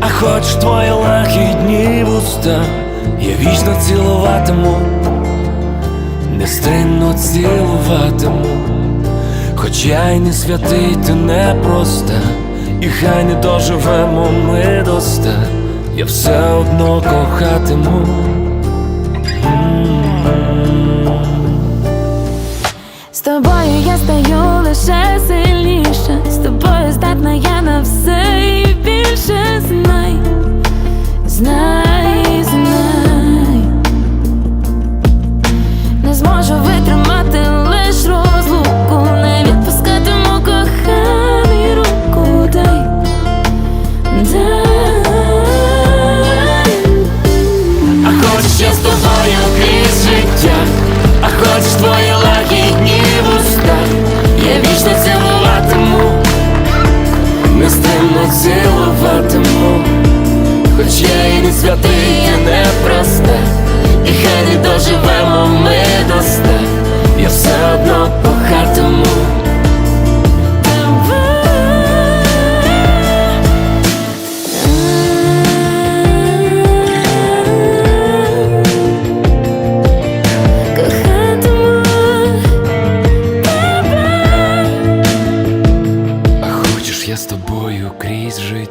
а хоч твої лахідні вуста, я вічно цілуватиму, нестримно цілуватиму, хоч я й не святий, ти не проста, і хай не доживемо ми до ста, я все одно кохатиму. Хочеш твої лагідні вуста, я вічно цілуватиму, нестримно цілуватиму, хоч я і не святий, я не проста, і хай не доживемо ми до ста,